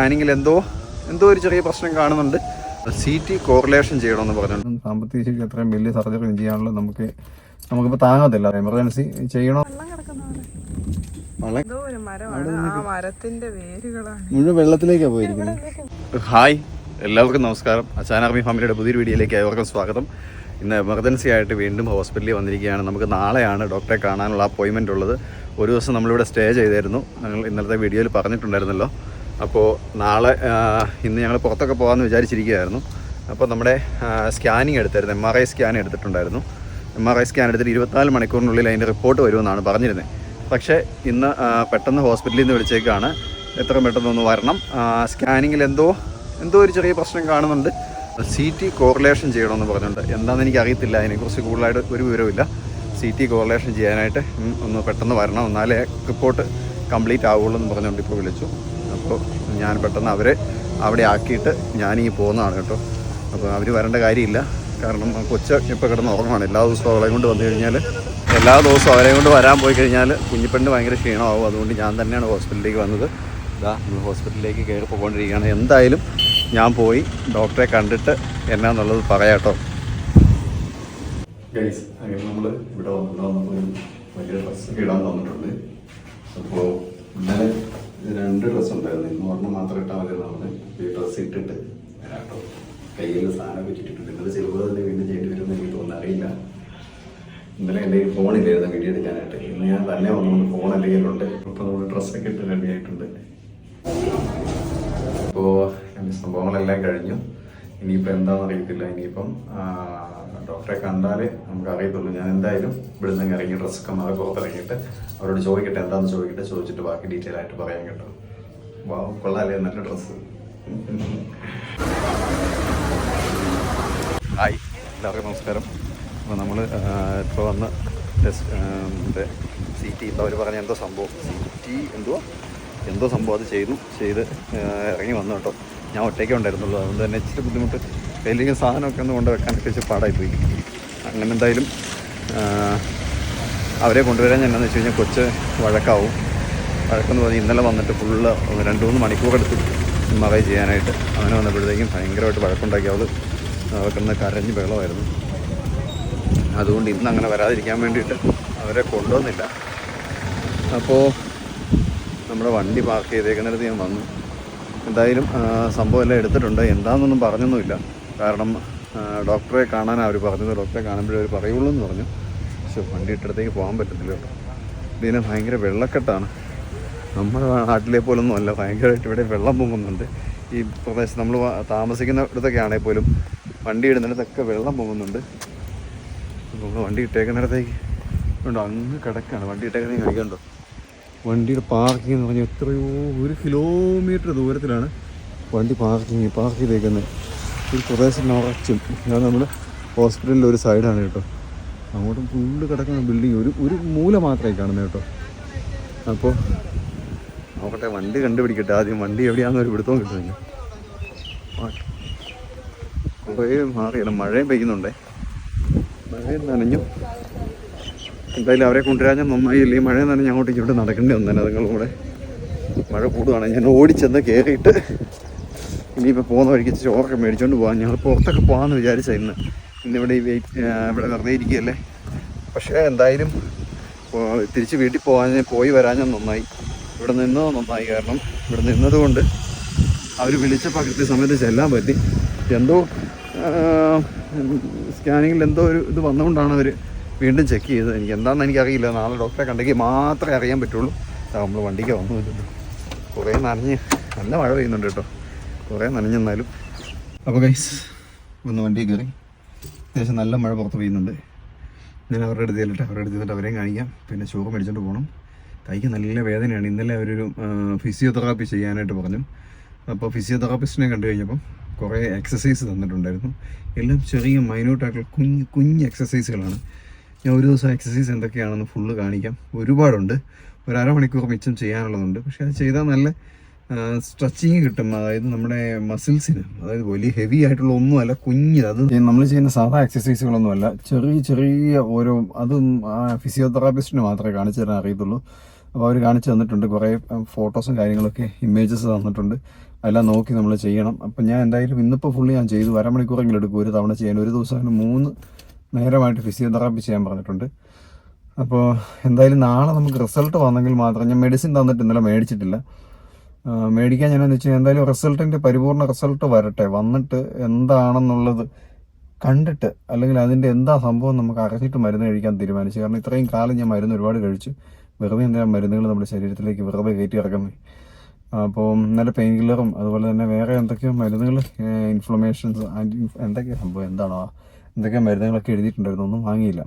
ആണെങ്കിൽ എന്തോ എന്തോ ഒരു ചെറിയ പ്രശ്നം കാണുന്നുണ്ട്. സി ടി കോറിലേഷൻ ചെയ്യണമെന്ന് പറഞ്ഞു സാമ്പത്തിക ശേഷി അത്രയും വലിയ സർജറി ചെയ്യാനുള്ള നമുക്ക് നമുക്കിപ്പോൾ താങ്ങത്തില്ല. എമർജൻസി ചെയ്യണോ? മരത്തിന്റെ വേരുകളാണ്. മുഴുവൻ വെള്ളത്തിലേക്കാണ് പോയിരിക്കുന്നത്. ഹായ്. എല്ലാവർക്കും നമസ്കാരം. അച്ചാൻ ആർമി ഫാമിലിയുടെ പുതിയൊരു വീഡിയോയിലേക്ക് ഏവർക്കും സ്വാഗതം. ഇന്ന് എമർജൻസി ആയിട്ട് വീണ്ടും ഹോസ്പിറ്റലിൽ വന്നിരിക്കുകയാണ്. നമുക്ക് നാളെയാണ് ഡോക്ടറെ കാണാനുള്ള അപ്പോയിൻമെന്റ് ഉള്ളത്. ഒരു ദിവസം നമ്മളിവിടെ സ്റ്റേ ചെയ്തായിരുന്നു ഞങ്ങൾ ഇന്നലത്തെ വീഡിയോയിൽ പറഞ്ഞിട്ടുണ്ടായിരുന്നല്ലോ. അപ്പോൾ നാളെ ഇന്ന് ഞങ്ങൾ പുറത്തൊക്കെ പോകാമെന്ന് വിചാരിച്ചിരിക്കുകയായിരുന്നു. അപ്പോൾ നമ്മുടെ സ്കാനിങ് എടുത്തായിരുന്നു. എം ആർ ഐ സ്കാൻ എടുത്തിട്ടുണ്ടായിരുന്നു. എം ആർ ഐ സ്കാൻ എടുത്തിട്ട് ഇരുപത്തിനാല് മണിക്കൂറിനുള്ളിൽ അതിന്റെ റിപ്പോർട്ട് വരുമെന്നാണ് പറഞ്ഞിരുന്നത് പക്ഷേ ഇന്ന് പെട്ടെന്ന് ഹോസ്പിറ്റലിൽ നിന്ന് വിളിച്ചേക്കാണ്. എത്രയും പെട്ടെന്ന് ഒന്ന് വരണം സ്കാനിങ്ങിൽ എന്തോ എന്തോ ഒരു ചെറിയ പ്രശ്നം കാണുന്നുണ്ട്. സി ടി കോറിലേഷൻ ചെയ്യണമെന്ന് പറഞ്ഞിട്ടുണ്ട്. എന്താണെന്ന് എനിക്ക് അറിയത്തില്ല അതിനെക്കുറിച്ച് കൂടുതലായിട്ട് ഒരു വിവരമില്ല സി ടി കോറിലേഷൻ ചെയ്യാനായിട്ട് ഒന്ന് പെട്ടെന്ന് വരണം. എന്നാലേ റിപ്പോർട്ട് കംപ്ലീറ്റ് ആവുള്ളൂ എന്ന് പറഞ്ഞുകൊണ്ട് ഇപ്പോൾ വിളിച്ചു. അപ്പോൾ ഞാൻ പെട്ടെന്ന് അവരെ അവിടെ ആക്കിയിട്ട് ഞാനീ പോകുന്നതാണ് കേട്ടോ. അപ്പോൾ അവർ വരേണ്ട കാര്യമില്ല. കാരണം കൊച്ച ഇപ്പോൾ കിടന്ന് ഉറങ്ങുകയാണ് എല്ലാ ദിവസവും അവളെ കൊണ്ട് വന്നു കഴിഞ്ഞാൽ എല്ലാ ദിവസവും അവരെ കൊണ്ട് വരാൻ പോയി കഴിഞ്ഞാൽ കുഞ്ഞിപ്പെണ്ണ് ഭയങ്കര ക്ഷീണമാവും. അതുകൊണ്ട് ഞാൻ തന്നെയാണ് ഹോസ്പിറ്റലിലേക്ക് വന്നത്. ഇതാ നമ്മൾ ഹോസ്പിറ്റലിലേക്ക് കയറി പോകൊണ്ടിരിക്കുകയാണ് എന്തായാലും ഞാൻ പോയി. ഡോക്ടറെ കണ്ടിട്ട് എന്നാന്നുള്ളത് പറയാട്ടോ. ഗൈസ് അങ്ങനെ നമ്മൾ ഇവിടെ വന്ന് വന്നപ്പോൾ വലിയ ഡ്രസ്സൊക്കെ ഇടാൻ തന്നിട്ടുണ്ട്. അപ്പോൾ ഇന്നലെ രണ്ട് ഡ്രസ്സ് ഉണ്ടായിരുന്നു. ഇന്ന് ഒരെണ്ണം മാത്രം ഇട്ടാൽ മതി നമ്മൾ ഈ ഡ്രസ്സ് ഇട്ടിട്ട് വരാട്ടോ. കയ്യിൽ സാധനം വെച്ചിട്ടിട്ടുണ്ട് ഇന്നലെ ചിലപ്പോൾ തന്നെ വീണ്ടും ചെയ്യേണ്ടി വരുമെന്ന് എനിക്ക് തോന്നുന്നു. അറിയില്ല. ഇന്നലെ എന്റെ ഫോണില്ലായിരുന്നു വീഡിയോ എടുക്കാനായിട്ട് ഇന്ന് ഞാൻ തന്നെ വന്നുകൊണ്ട് ഫോൺ എന്റെ കയ്യിലുണ്ട്. അപ്പോൾ നമ്മൾ ഡ്രസ്സൊക്കെ ഇട്ട് റെഡി ആയിട്ടുണ്ട്. അപ്പോൾ എന്റെ സംഭവങ്ങളെല്ലാം കഴിഞ്ഞു. ഇനിയിപ്പോൾ എന്താണെന്ന് അറിയത്തില്ല ഇനിയിപ്പം ഡോക്ടറെ കണ്ടാൽ നമുക്ക് അറിയത്തുള്ളൂ ഞാൻ എന്തായാലും ഇവിടെ നിന്ന് ഇറങ്ങി ഡ്രസ്സൊക്കെ മാറി പുറത്തിറങ്ങിയിട്ട് അവരോട് ചോദിക്കട്ടെ എന്താണെന്ന് ചോദിക്കട്ടെ ചോദിച്ചിട്ട് ബാക്കി ഡീറ്റെയിൽ ആയിട്ട് പറയാൻ കേട്ടോ. വാ കൊള്ളാലേ നല്ല ഡ്രസ്സ്. ഹായ് എല്ലാവർക്കും നമസ്കാരം. അപ്പോൾ നമ്മൾ ഇപ്പോൾ വന്ന് ടെസ്റ്റ് സി ടി ഇപ്പോൾ അവർ പറഞ്ഞ എന്തോ സംഭവം? സി ടി എന്തുവാ? എന്തോ സംഭവം അത് ചെയ്തു ചെയ്ത് ഇറങ്ങി വന്നു കേട്ടോ. ഞാൻ ഒറ്റയ്ക്ക് ഉണ്ടായിരുന്നുള്ളൂ. അതുകൊണ്ട് തന്നെ ഇച്ചിരി ബുദ്ധിമുട്ട്. കയ്യിലേക്ക് സാധനമൊക്കെ ഒന്ന് കൊണ്ട് വെക്കാനൊക്കെ ഇച്ചിരി പാടായി പോയി അങ്ങനെ എന്തായാലും അവരെ കൊണ്ടുവരാൻ എന്നാന്ന് വെച്ച് കഴിഞ്ഞാൽ കൊച്ച് വഴക്കാവും. വഴക്കെന്ന് പറഞ്ഞ് ഇന്നലെ വന്നിട്ട് ഫുള്ള് രണ്ട് മൂന്ന് മണിക്കൂർ എടുത്തു മറൈ ചെയ്യാനായിട്ട്. അങ്ങനെ വന്നപ്പോഴത്തേക്കും ഭയങ്കരമായിട്ട് വഴക്കുണ്ടാക്കി. അവൾ വെക്കുന്ന കരഞ്ഞ് വെള്ളമായിരുന്നു അതുകൊണ്ട് ഇന്ന് അങ്ങനെ വരാതിരിക്കാൻ വേണ്ടിയിട്ട് അവരെ കൊണ്ടുവന്നില്ല. അപ്പോൾ നമ്മുടെ വണ്ടി പാർക്ക് ചെയ്തേക്കുന്നിടത്ത് ഞാൻ വന്നു. എന്തായാലും സംഭവം എല്ലാം എടുത്തിട്ടുണ്ട്. എന്താണെന്നൊന്നും പറഞ്ഞൊന്നുമില്ല. കാരണം ഡോക്ടറെ കാണാൻ അവർ പറഞ്ഞത്. ഡോക്ടറെ കാണുമ്പോഴേ അവർ പറയുള്ളൂ എന്ന് പറഞ്ഞു. പക്ഷെ വണ്ടി ഇട്ടടത്തേക്ക് പോകാൻ പറ്റത്തില്ല ഇതിന് ഭയങ്കര വെള്ളക്കെട്ടാണ്. നമ്മുടെ നാട്ടിലെ പോലൊന്നും അല്ല. ഭയങ്കരമായിട്ട് ഇവിടെ വെള്ളം പൊങ്ങുന്നുണ്ട്. ഈ പ്രദേശത്ത് നമ്മൾ താമസിക്കുന്ന ഇടത്തൊക്കെ ആണെങ്കിൽ പോലും വണ്ടി ഇടുന്നിടത്തൊക്കെ വെള്ളം പൊങ്ങുന്നുണ്ട്. നമ്മൾ വണ്ടി ഇട്ടേക്കുന്നിടത്തേക്ക് ഉണ്ടോ അങ്ങ് കിടക്കാണ്. വണ്ടി ഇട്ടേക്കുന്നത് കഴിക്കണ്ടോ? വണ്ടിയുടെ പാർക്കിംഗ് എന്ന് പറഞ്ഞാൽ എത്രയോ ഒരു കിലോമീറ്റർ ദൂരത്തിലാണ് വണ്ടി പാർക്കിങ് പാർക്ക് ചെയ്തേക്കുന്നത്. ഒരു പ്രദേശം നിറച്ചും. ഞാൻ നമ്മൾ ഹോസ്പിറ്റലിന്റെ ഒരു സൈഡാണ് കേട്ടോ. അങ്ങോട്ടും ഫുള്ള് കിടക്കുന്ന ബിൽഡിങ് ഒരു ഒരു മൂല മാത്രമേ കാണുന്നത് കേട്ടോ. അപ്പോൾ നോക്കട്ടെ വണ്ടി കണ്ടുപിടിക്കട്ടെ. ആദ്യം വണ്ടി എവിടെയാണെന്ന് ഒരു പിടുത്തവും കിട്ടുന്നില്ല. കുറേ മാറിയല്ല മഴയും പെയ്യുന്നുണ്ടേ. മഴയും നനഞ്ഞു. എന്തായാലും അവരെ കൊണ്ടുവരാൻ നന്നായി. ഇല്ലേ മഴ നനഞ്ഞ് അങ്ങോട്ട് ഇങ്ങോട്ട് നടക്കേണ്ടി വന്നേനെ നിങ്ങളും കൂടെ? മഴ കൂടുകയാണ് ഞാൻ ഓടിച്ചെന്ന് കയറിയിട്ട് ഇനിയിപ്പോൾ പോകുന്ന വഴിക്ക് ചോറൊക്കെ മേടിച്ചുകൊണ്ട് പോകാം ഞങ്ങൾ പുറത്തൊക്കെ പോകാമെന്ന് വിചാരിച്ച ഇന്ന്. ഇന്നിവിടെ ഈ വെയിറ്റ് ഇവിടെ വെറുതെ ഇരിക്കുകയല്ലേ? പക്ഷേ എന്തായാലും തിരിച്ച് വീട്ടിൽ പോകാൻ പോയി വരാൻ ഞാൻ നന്നായി. ഇവിടെ നിന്നത് നന്നായി. കാരണം ഇവിടെ നിന്നതുകൊണ്ട് അവർ വിളിച്ചപ്പോൾ കൃത്യസമയത്ത് ചെല്ലാൻ പറ്റി. എന്തോ സ്കാനിങ്ങിൽ എന്തോ ഒരു ഇത് വന്നുകൊണ്ടാണ് അവർ വീണ്ടും ചെക്ക് ചെയ്തത് എനിക്ക് എന്താണെന്ന് എനിക്കറിയില്ല. നാളെ ഡോക്ടറെ കണ്ടെങ്കിൽ മാത്രമേ അറിയാൻ പറ്റുള്ളൂ. നമ്മൾ വണ്ടിക്ക് വന്നു കുറേ നനഞ്ഞ് നല്ല മഴ പെയ്യുന്നുണ്ട് കേട്ടോ. കുറേ നനഞ്ഞെന്നാലും. അപ്പോൾ ഗൈസ് ഒന്ന് വണ്ടി കയറി. അത്യാവശ്യം നല്ല മഴ പുറത്ത് പെയ്യുന്നുണ്ട്. ഞാൻ അവരുടെ അടുത്ത് ചെല്ലിട്ട് അവരുടെ അടുത്ത് ചെന്നിട്ട് അവരെയും കാണിക്കാം. പിന്നെ ചോറ് മേടിച്ചോണ്ട് പോകണം കൈക്ക് നല്ല വേദനയാണ്. ഇന്നലെ അവരൊരു ഫിസിയോതെറാപ്പി ചെയ്യാനായിട്ട് പറഞ്ഞു. അപ്പോൾ ഫിസിയോതെറാപ്പിസ്റ്റിനെ കണ്ടു കഴിഞ്ഞപ്പം കുറേ എക്സസൈസ് തന്നിട്ടുണ്ടായിരുന്നു. എല്ലാം ചെറിയ മൈന്യൂട്ടായിട്ടുള്ള കുഞ്ഞ് കുഞ്ഞ് എക്സസൈസുകളാണ് ഞാൻ ഒരു ദിവസം എക്സസൈസ് എന്തൊക്കെയാണെന്ന് ഫുള്ള് കാണിക്കാം. ഒരുപാടുണ്ട്. ഒരു അരമണിക്കൂർ മിച്ചം ചെയ്യാനുള്ളതുണ്ട്. പക്ഷെ അത് ചെയ്താൽ നല്ല സ്ട്രെച്ചിങ് കിട്ടും. അതായത് നമ്മുടെ മസിൽസിന് അതായത് വലിയ ഹെവി ആയിട്ടുള്ള ഒന്നുമല്ല കുഞ്ഞ് അത് നമ്മൾ ചെയ്യുന്ന സാധാ എക്സസൈസുകളൊന്നുമല്ല ചെറിയ ചെറിയ ഓരോ അതും ഫിസിയോതെറാപ്പിസ്റ്റിന് മാത്രമേ കാണിച്ചു തരാൻ അറിയത്തുള്ളൂ. അപ്പോൾ അവർ കാണിച്ചു തന്നിട്ടുണ്ട്. കുറേ ഫോട്ടോസും കാര്യങ്ങളൊക്കെ ഇമേജസ് തന്നിട്ടുണ്ട്. അതെല്ലാം നോക്കി നമ്മൾ ചെയ്യണം. അപ്പം ഞാൻ എന്തായാലും ഇന്നിപ്പോൾ ഫുള്ള് ഞാൻ ചെയ്തു. അരമണിക്കൂറെങ്കിലും എടുക്കും. ഒരു തവണ ചെയ്യാൻ. ഒരു ദിവസം മൂന്ന് നേരമായിട്ട് ഫിസിയോതെറാപ്പി ചെയ്യാൻ പറഞ്ഞിട്ടുണ്ട്. അപ്പോൾ എന്തായാലും നാളെ നമുക്ക് റിസൾട്ട് വന്നെങ്കിൽ മാത്രം ഞാൻ മെഡിസിൻ തന്നിട്ട് ഇന്നലെ മേടിച്ചിട്ടില്ല. മേടിക്കാൻ ഞാൻ വെച്ചാൽ എന്തായാലും റിസൾട്ടിന്റെ പരിപൂർണ റിസൾട്ട് വരട്ടെ. വന്നിട്ട് എന്താണെന്നുള്ളത് കണ്ടിട്ട് അല്ലെങ്കിൽ അതിന്റെ എന്താ സംഭവം നമുക്ക് അറിഞ്ഞിട്ട് മരുന്ന് കഴിക്കാൻ തീരുമാനിച്ചു. കാരണം ഇത്രയും കാലം ഞാൻ മരുന്ന് ഒരുപാട് കഴിച്ചു. വെറുതെ എന്തിനാ മരുന്നുകൾ നമ്മുടെ ശരീരത്തിലേക്ക് വെറുതെ കയറ്റി ഇറക്കുന്നത്? അപ്പോൾ നല്ല പെയിൻ കില്ലറും അതുപോലെ തന്നെ വേറെ എന്തൊക്കെയോ മരുന്നുകൾ ഇൻഫ്ലമേഷൻസ് എന്തൊക്കെയോ സംഭവം? എന്താണോ എന്തൊക്കെയോ മരുന്നുകളൊക്കെ എഴുതിയിട്ടുണ്ടായിരുന്നു ഒന്നും വാങ്ങിയില്ല.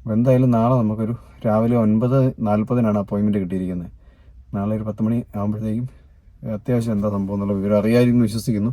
അപ്പോൾ എന്തായാലും നാളെ നമുക്കൊരു രാവിലെ ഒൻപത് നാൽപ്പതിനാണ് അപ്പോയിൻമെന്റ് കിട്ടിയിരിക്കുന്നത്. നാളെ ഒരു പത്ത് മണി ആകുമ്പോഴത്തേക്കും അത്യാവശ്യം എന്താ സംഭവം എന്നുള്ള വിവരം അറിയാമായിരുന്നു വിശ്വസിക്കുന്നു.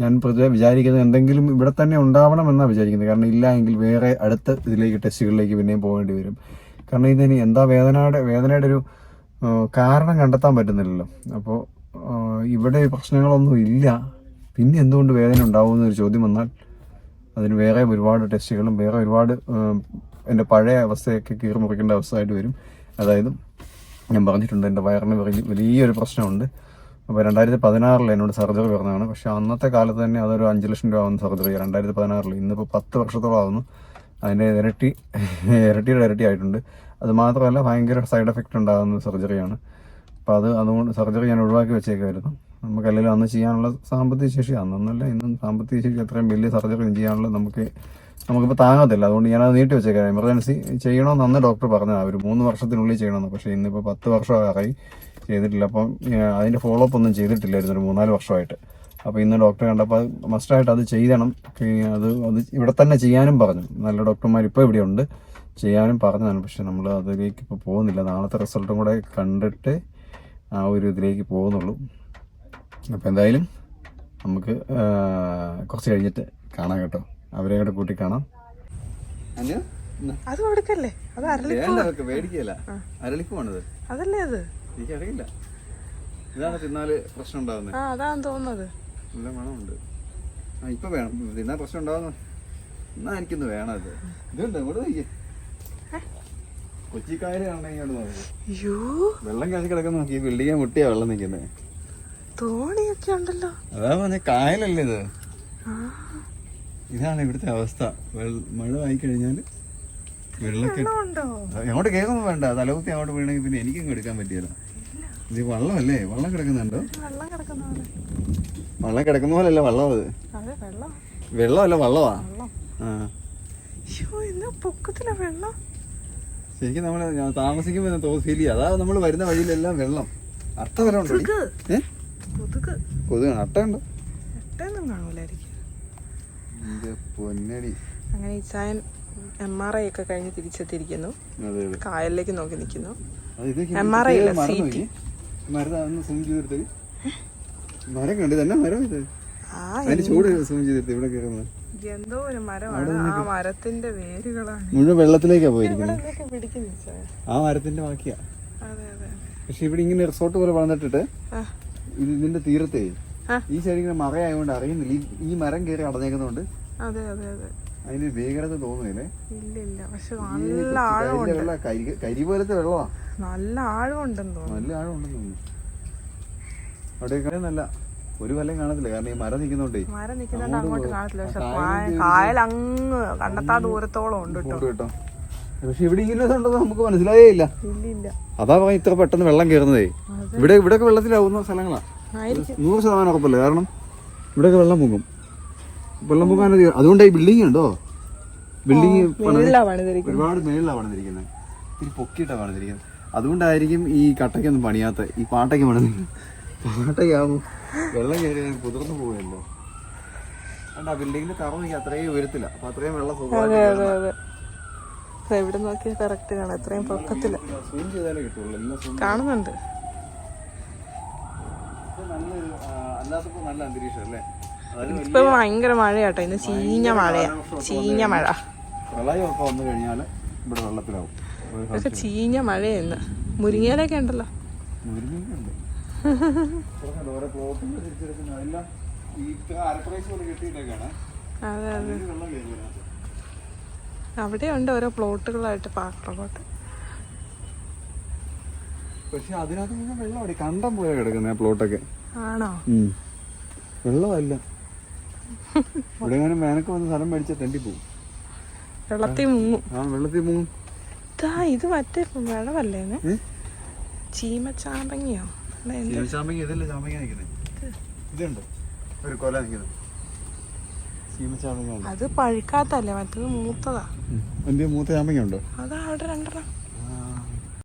ഞാൻ പൊതുവെ വിചാരിക്കുന്നത് എന്തെങ്കിലും ഇവിടെ തന്നെ ഉണ്ടാവണമെന്നാണ് വിചാരിക്കുന്നത്. കാരണം ഇല്ല എങ്കിൽ വേറെ അടുത്ത ഇതിലേക്ക് ടെസ്റ്റുകളിലേക്ക് പിന്നെയും പോകേണ്ടി വരും. കാരണം ഇതിന് എന്താ വേദനയുടെ വേദനയുടെ ഒരു കാരണം കണ്ടെത്താൻ പറ്റുന്നില്ലല്ലോ. അപ്പോൾ ഇവിടെ പ്രശ്നങ്ങളൊന്നും ഇല്ല. പിന്നെ എന്തുകൊണ്ട് വേദന ഉണ്ടാവുമെന്നൊരു ചോദ്യം വന്നാൽ അതിന് വേറെ ഒരുപാട് ടെസ്റ്റുകളും വേറെ ഒരുപാട് എന്റെ പഴയ അവസ്ഥയൊക്കെ കീറി മുറിക്കേണ്ട അവസ്ഥയായിട്ട് വരും. അതായത് ഞാൻ പറഞ്ഞിട്ടുണ്ട് എന്റെ വയറിന് വലിയ വലിയൊരു പ്രശ്നമുണ്ട്. അപ്പോൾ രണ്ടായിരത്തി പതിനാറിൽ എന്നോട് സർജറി പറഞ്ഞതാണ്. പക്ഷെ അന്നത്തെ കാലത്ത് തന്നെ അതൊരു അഞ്ച് ലക്ഷം രൂപ ആവുന്ന സർജറി രണ്ടായിരത്തി പതിനാറിൽ ഇന്നിപ്പോൾ പത്ത് വർഷത്തോളം ആവുന്നു. അതിന്റെ ഇരട്ടി ഇരട്ടിയുടെ ഇരട്ടി ആയിട്ടുണ്ട്. അത് മാത്രമല്ല ഭയങ്കര സൈഡ് എഫക്റ്റ് ഉണ്ടാകുന്ന സർജറിയാണ്. അപ്പോൾ അത് അതുകൊണ്ട് സർജറി ഞാൻ ഒഴിവാക്കി വെച്ചേക്കായിരുന്നു നമുക്കല്ലെങ്കിൽ അന്ന് ചെയ്യാനുള്ള സാമ്പത്തിക ശേഷി അന്നൊന്നല്ല ഇന്നും സാമ്പത്തിക ശേഷി അത്രയും വലിയ സർജറി ചെയ്യാനുള്ള നമുക്ക് നമുക്കിപ്പോൾ താങ്ങത്തില്ല. അതുകൊണ്ട് ഞാനത് നീട്ടി വെച്ചേക്കാം. എമർജൻസി ചെയ്യണമെന്ന് അന്ന് ഡോക്ടർ പറഞ്ഞതാണ് ഒരു മൂന്ന് വർഷത്തിനുള്ളിൽ ചെയ്യണമെന്ന് പക്ഷേ ഇന്നിപ്പോൾ പത്ത് വർഷമായി ചെയ്തിട്ടില്ല. അപ്പം അതിന്റെ ഫോളോ അപ്പ് ഒന്നും ചെയ്തിട്ടില്ലായിരുന്നു. ഒരു മൂന്നാൽ വർഷമായിട്ട്. അപ്പോൾ ഇന്ന് ഡോക്ടറെ കണ്ടപ്പോൾ മസ്റ്റായിട്ട് അത് ചെയ്യണം അത് അത് ഇവിടെ തന്നെ ചെയ്യാനും പറഞ്ഞു. നല്ല ഡോക്ടർമാർ ഇപ്പോൾ ഇവിടെ ഉണ്ട് ചെയ്യാനും പറഞ്ഞതാണ്. പക്ഷെ നമ്മൾ അതിലേക്ക് ഇപ്പോൾ പോകുന്നില്ല. നാളത്തെ റിസൾട്ടും കൂടെ കണ്ടിട്ട് ആ ഒരു ഇതിലേക്ക് പോകുന്നുള്ളൂ. അപ്പോൾ എന്തായാലും നമുക്ക് കുറച്ച് കഴിഞ്ഞിട്ട് കാണാം കേട്ടോ. അവരെ കൂടെ കൂട്ടി കാണാം. അത് കൊടുക്കല്ലേ? അത് അരളി മേടിക്കല്ല അരളിപ്പൂവാണിത്. അതല്ലേ അത്? എനിക്കറിയില്ല. ഇതാണ് തിന്നാൽ പ്രശ്നം ഉണ്ടാകുന്നത് ആ അതാണ് തോന്നുന്നത്. നല്ല മണമുണ്ട്. ആ ഇപ്പൊ വേണം. പ്രശ്നം ഉണ്ടാവുന്ന എന്നാ എനിക്കൊന്ന് വേണം ഇതുണ്ട് ഇവിടെ വെള്ളം കഴിച്ച് കിടക്കുന്ന നോക്കി ബിൽഡിങ്ങെ മുട്ടിയാ വെള്ളം നിൽക്കുന്നത് തോണിയൊക്കെ ഉണ്ടല്ലോ. അതാ പറഞ്ഞ കായലല്ലേ ഇത്? ഇതാണ് ഇവിടുത്തെ അവസ്ഥ. മഴ ആയി കഴിഞ്ഞാൽ വെള്ളമൊക്കെ ഉണ്ടോ? അങ്ങോട്ട് കേൾക്കൊന്നും വേണ്ട. തലകുത്തി അങ്ങോട്ട് വീണെങ്കിൽ പിന്നെ എനിക്കും എടുക്കാൻ പറ്റിയല്ല ഇത് വള്ളമല്ലേ? വള്ളം കിടക്കുന്നുണ്ടോ? വെള്ളം കിടക്കുന്ന പോലെ. പോലല്ല വള്ളം അത്. വെള്ളം. വെള്ളമല്ല വള്ളവാ. ആ. പൊക്കത്തിലെ വെള്ളം. ശരിക്കും നമ്മൾ താമസിക്കുമ്പോൾ തോന്നി ഫീൽ അതാ നമ്മൾ വരുന്ന വഴിയിലെല്ലാം വെള്ളം. അട്ട വരെ ഉണ്ടോ? കൊതുക്. കാണൂലായിരിക്കും. പൊന്നടി. അങ്ങനെ ഇച്ചായൻ എം ആർ ഐ ഒക്കെ കഴിഞ്ഞ് തിരിച്ചെത്തിയിരിക്കുന്നു. കായലിലേക്ക് നോക്കി നിൽക്കുന്നു. എം ആർ ഐ അല്ല, മരം കണ്ടു തന്നെ മരം ഇത്. ആ അതിന്റെ ചൂട് സൂം ഇവിടെ എന്തോ ഒരു മരമാണ്. ആ മരത്തിന്റെ വേരുകളാണ്. മുഴുവൻ വെള്ളത്തിലേക്കാ പോയിരിക്കുന്നത്. ആ മരത്തിന്റെ ബാക്കിയാ. പക്ഷെ ഇവിടെ ഇങ്ങനെ റിസോർട്ട് പോലെ വളർന്നിട്ടിട്ട് ഇതിന്റെ തീരത്തെ. ഈ ഇങ്ങനെ മറയായതുകൊണ്ട് അറിയുന്നില്ല. ഈ- മരം കയറി അടഞ്ഞേക്കുന്നതുകൊണ്ട് അതെ അതെ അതെ. അതിന് ഭീകരത തോന്നുന്നില്ലേ? ഇല്ല ഇല്ല പക്ഷെ നല്ല ആഴമുണ്ട്. കരി പോലത്തെ വെള്ളമാ. നല്ല ആഴമുണ്ടെന്ന് തോന്നുന്നു. നല്ല ആഴമുണ്ടെന്ന് തോന്നുന്നു. അവിടെയൊക്കെ നല്ല ഒരു വല്ലം കാണത്തില്ല. കാരണം ഈ മരം നിൽക്കുന്നോണ്ടേ. മരം നിൽക്കുന്നോണ്ട് അങ്ങോട്ട് കാണത്തില്ല. പക്ഷെ കായൽ അങ്ങ് കണ്ടെത്താ ദൂരത്തോളം ഉണ്ട് കേട്ടോ. പക്ഷെ ഇവിടെ ഇങ്ങനെ ഉണ്ടെന്ന് നമുക്ക് മനസ്സിലായേ ഇല്ല അതാ പറഞ്ഞ ഇത്ര പെട്ടെന്ന് വെള്ളം കയറുന്നതേ. ഇവിടെ ഇവിടെയൊക്കെ വെള്ളത്തിലാവുന്ന സ്ഥലങ്ങളാ. നൂറ് ശതമാനം ഉറപ്പല്ലേ? കാരണം ഇവിടെയൊക്കെ വെള്ളം പൊങ്ങും വെള്ളം പൊങ്ങാൻ അതുകൊണ്ട് ഈ ബിൽഡിംഗ് ഉണ്ടോ? ബിൽഡിംഗ് ഒരുപാട് മേളിലാണ് പണിതിരിക്കുന്നത്. ഇത്തിരി പൊക്കിയിട്ടാണ് പണിതിരിക്കുന്നത്. അതുകൊണ്ടായിരിക്കും ഈ കട്ടയ്ക്കൊന്നും പണിയാത്ത ഈ പാട്ടയ്ക്ക് പണി പാട്ടയ്ക്കാവും വെള്ളം കയറി കുതിർന്നു പോവുകയല്ലോ? അല്ല ബിൽഡിങ്ങിന്റെ കറവ് എനിക്ക് അത്രയും ഉയരത്തില്ല അപ്പൊ അത്രയും വെള്ളം അതെ. എവിടെ നോക്കിയാൽ കറക്റ്റ് കാണാം. ഇത്രയും പൊക്കത്തിൽ. കാണുന്നുണ്ട്. ഇപ്പൊ ഭയങ്കര മഴയാട്ടോ. ഇന്ന് ചീഞ്ഞ മഴയാ. ചീഞ്ഞ മഴ. പ്രളയമൊക്കെ ചീഞ്ഞ മഴയെന്ന് മുരിങ്ങയിലൊക്കെ ഉണ്ടല്ലോ. അതെ അതെ. ഇതിന് വെള്ളം കയറില്ല അവിടെ ഉണ്ട് ഓരോ പ്ലോട്ടുകളായിട്ട് പാർക്കുകളോട്ട് പക്ഷെ അതിനകത്ത് മുഴുവൻ വെള്ളമടി കണ്ടം പോയാ കിടക്കുന്ന പ്ലോട്ടൊക്കെ. ആണോ? വെള്ളമല്ല. ഇവിടെ എങ്ങനെ വേനക്ക് വന്ന് സ്ഥലം മേടിച്ച തെണ്ടി പോകും വെള്ളത്തിൽ മുങ്ങും. ആ വെള്ളത്തിൽ മുങ്ങും. ഇതാ ഇത് മറ്റേ വെള്ളമല്ലേ? ചീമച്ചാമ്പങ്ങിയോ? അല്ല, എന്ത്? ചാമ്പങ്ങ ഇതല്ലേ ചാമ്പങ്ങി നിൽക്കുന്നത് ഇതുണ്ട്. ഒരു കൊല നിൽക്കുന്നത് ചീമച്ചാമ്പങ്ങ അത് പഴുക്കാത്തല്ലേ? മറ്റത് മൂത്തതാ. എന്ത് മൂത്ത ചാമ്പങ്ങ ഉണ്ടോ അതാ അവിടെ രണ്ടെണ്ണം.